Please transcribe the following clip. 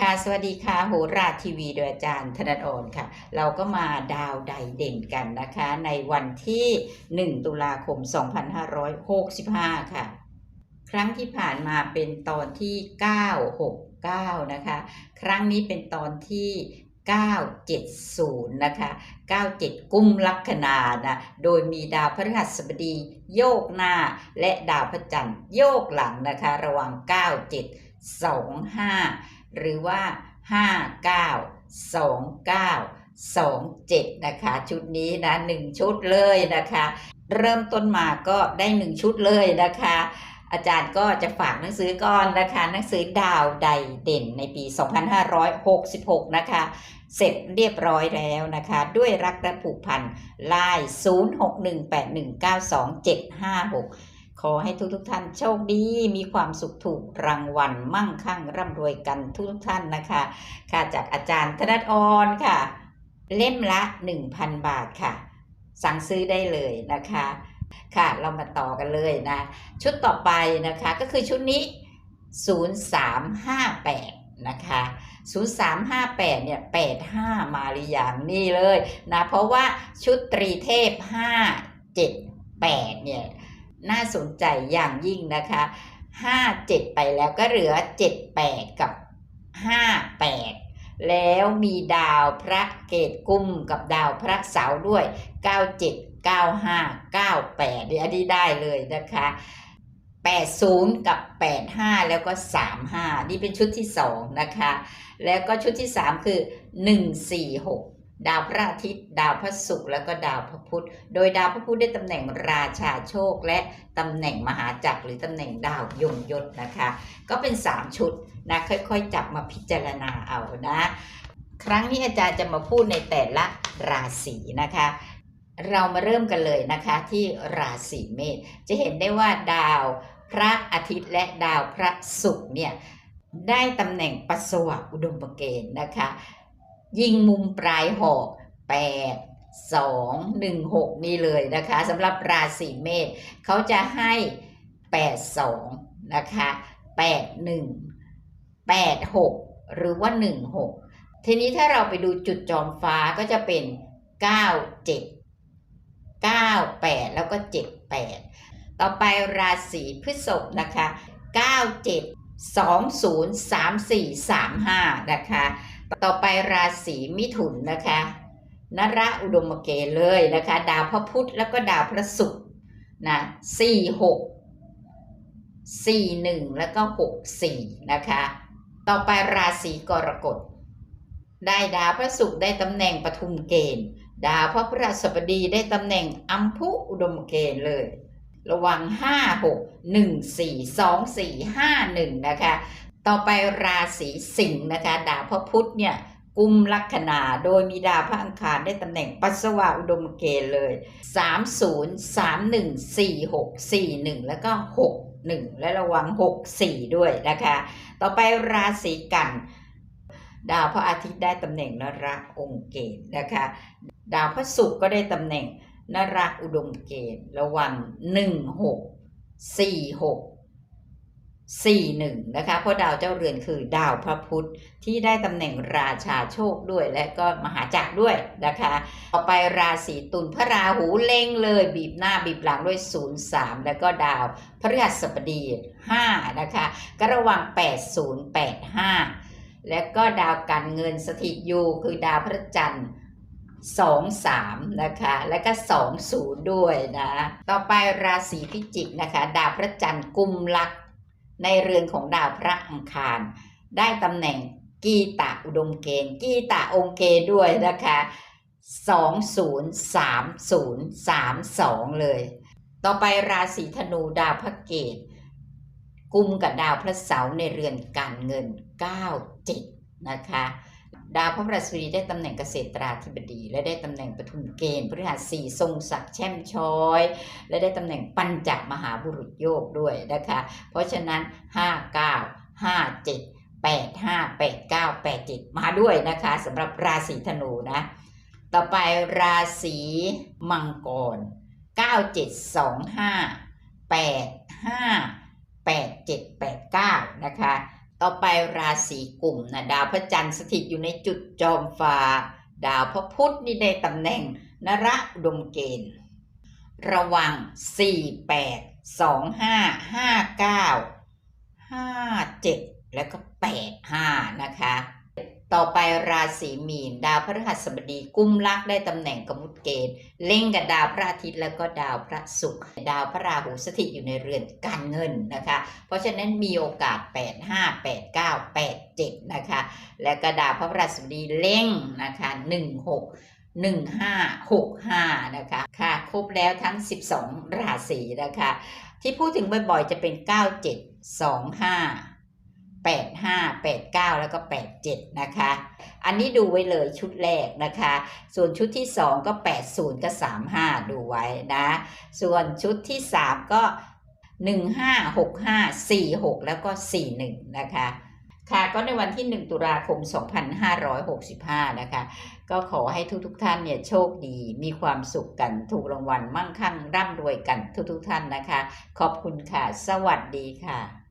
ค่ะ สวัสดีค่ะโหราทีวีโดยอาจารย์ธนดรค่ะ เราก็มาดาวใดเด่นกันนะคะ ในวันที่ 1 ตุลาคม 2565 ค่ะ ครั้งที่ผ่านมาเป็นตอนที่ 969 นะคะ ครั้งนี้เป็นตอนที่ 970 นะคะ 97 กุมลัคนานะ โดยมีดาวพฤหัสบดีโยกหน้า และดาวพระจันทร์โยกหลังนะคะ ระหว่าง 97 25 หรือว่า 59 29 27 นะคะ ชุดนี้นะ 1 ชุดเลยนะคะ เริ่มต้นมาก็ได้ 1 ชุดเลยนะคะ อาจารย์ก็จะฝากหนังสือก่อนนะคะ หนังสือดาวใดเด่นในปี 2566 นะคะ เสร็จเรียบร้อยแล้วนะคะ ด้วยรักและผูกพันไลน์0618192756 ขอให้ทุกๆทท่านโชคดี มีความสุขถูกรางวัลมั่งคั่งร่ำรวยกันทุกๆท่านนะคะ ค่ะจากอาจารย์ธนดรค่ะ เล่มละ 1,000 บาทค่ะ สั่งซื้อได้เลยนะคะ ค่ะเรามาต่อกันเลยนะ ชุดต่อไปนะคะก็คือชุดนี้ 0358 นะคะ0358เนี่ย85 มาหรือยังนี่เลยนะเพราะว่าชุดตรีเทพ 578เนี่ย น่าสนใจอย่างยิ่งนะคะ 57 ไปแล้วก็เหลือ 78 กับ 58 แล้วมีดาวพระเกตกุมกับดาวพระเสาร์ด้วย 97 95 98เดี๋ยวนี้ได้เลยนะคะ 80 กับ 85 แล้วก็ 35 นี่เป็นชุดที่ 2 นะคะ แล้วก็ชุดที่ 3 คือ 146 ดาวพระอาทิตย์ ดาวพระศุกร์แล้วก็ดาวพระพุธ โดยดาวพระพุธได้ตำแหน่งราชาโชค และตำแหน่งมหาจักรหรือตำแหน่งดาวยงยศนะคะ ก็เป็น 3 ชุดนะค่อยๆ จับมาพิจารณาเอานะ ครั้งนี้อาจารย์จะมาพูดในแต่ละราศีนะคะ เรามาเริ่มกันเลยนะคะที่ราศีเมษจะเห็นได้ว่าดาวพระอาทิตย์และดาวพระศุกร์เนี่ยได้ตำแหน่งปัสวะอุดมเกณฑ์นะคะ ยิงมุมปลายหอกแปดสองหนึ่งหกนี่เลยนะคะสำหรับราศีเมษเขาจะให้แปดสองนะคะแปดหนึ่งแปดหกหรือว่าหนึ่งหกทีนี้ถ้าเราไปดูจุดจอมฟ้าก็จะเป็นเก้าเจ็ดเก้าแปดแล้วก็เจ็ดแปดต่อไปราศีพฤษภนะคะเก้าเจ็ดสองศูนย์สามสี่สามห้านะคะ ต่อไปราศีมิถุนนะคะนระอุดมเกเลยนะคะ ดาวพระพุธแล้วก็ดาวพระศุกร์นะ4 6 4 1แล้วก็6 4นะคะ ต่อไปราศีกรกฎ ได้ดาวพระศุกร์ได้ตำแหน่งปทุมเกณฑ์ ดาวพระพฤหัสบดีได้ตำแหน่งอัมพุอุดมเกณฑ์เลย ระวังหหห้้ากนึ่่งงสสีีอ5 6 1 4 2 4 5 1นะคะ ต่อไปราศีสิงห์นะคะดาวพระพุธเนี่ยกุมลัคนาโดยมีดาวพระอังคารได้ตำแหน่งปัสวะอุดมเกณฑ์เลย 3 0 3 1 4 6 4 1 แล้วก็ 6 1 และระวัง 6 4 ด้วยนะคะ ต่อไปราศีกันดาวพระอาทิตย์ได้ตำแหน่งนรกองเกณฑ์นะคะ ดาวพระศุกร์ก็ได้ตำแหน่งนราอุดมเกณฑ์ระวังหนึ่งห กสี่หนึ่งนะคะเพราะดาวเจ้าเรือนคือดาวพระพุธที่ได้ตำแหน่งราชาโชคด้วยและก็มหาจักรด้วยนะคะต่อไปราศีตุลพระราหูเล็งเลยบีบหน้าบีบหลังด้วย 0 3 แล้วก็ดาวพฤหัสบดี5นะคะก็ระวัง 8 0 8 5 และก็ดาวการเงินสถิตอยู่คือดาวพระจันทร์สองสามนะคะแล้วก็สองศูนย์ด้วยนะ ต่อไปราศีพิจิกนะคะ ดาวพระจันทร์กุมลักษ ในเรือนของดาวพระอังคาร ได้ตำแหน่งกีตะอุดมเกณฑ์กีตะองค์เกด้วยนะคะสองศูนย์สามศูนย์สามสองเลย ต่อไปราศีธนูดาวพระเกตกุมกับดาวพระเสาร์ในเรือนการเงิน 9 7 นะคะ ดาวพระพฤหัสบดีได้ตำแหน่งเกษตราธิบดี และได้ตำแหน่งปทุมเกณฑ์พฤหัสสี่ทรงศักดิ์แช่มช้อย และได้ตำแหน่งปัญจมหาบุรุษโยกด้วยนะคะ เพราะฉะนั้น 5 9 5 7 8 5 8 9 8 7 มาด้วยนะคะสำหรับราศีธนูนะ ต่อไปราศีมังกร 9 7 2 5 8 5 8 7 8 9 นะคะ ต่อไปราศีกลุ่มนะดาวพระจันทร์สถิตอยู่ในจุดจอมฟ้า ดาวพระพุธนี่ในตำแหน่งนระดมเกณฑ์ ระวัง 4 8 2 5 5 9 5 7 แล้วก็ 8 5 นะคะ ต่อไปราศีมีน ดาวพฤหัสบดีกุมลักได้ตำแหน่งกมุตเกณฑ์เล่งกับดาวพระอาทิตย์แล้วก็ดาวพระศุกร์ดาวพระราหูสถิตอยู่ในเรือนการเงินนะคะ เพราะฉะนั้นมีโอกาส 8 5 8 9 8 7นะคะและก็ดาวพระพฤหัสบดีเล่งนะคะ1 6 1 5 6 5 นะคะค่ะครบแล้วทั้ง 12 ราศีนะคะ ที่พูดถึงบ่อยๆจะเป็น 9 8 5 8 9 แล้วก็ 8 7 นะคะ อันนี้ดูไว้เลยชุดแรกนะคะ ส่วนชุดที่ 2 ก็ 80 กับ 35 ดูไว้นะ ส่วนชุดที่ 3 ก็ 1 5 6 5 4 6 แล้วก็ 4 1 นะคะค่ะก็ในวันที่ 1 ตุลาคม 2565 นะคะ ก็ขอให้ทุกๆทท่านเนี่ยโชคดี มีความสุขกัน ถูกรางวัลมั่งคั่งร่ำรวยกันทุกๆทท่านนะคะ ขอบคุณค่ะ สวัสดีค่ะ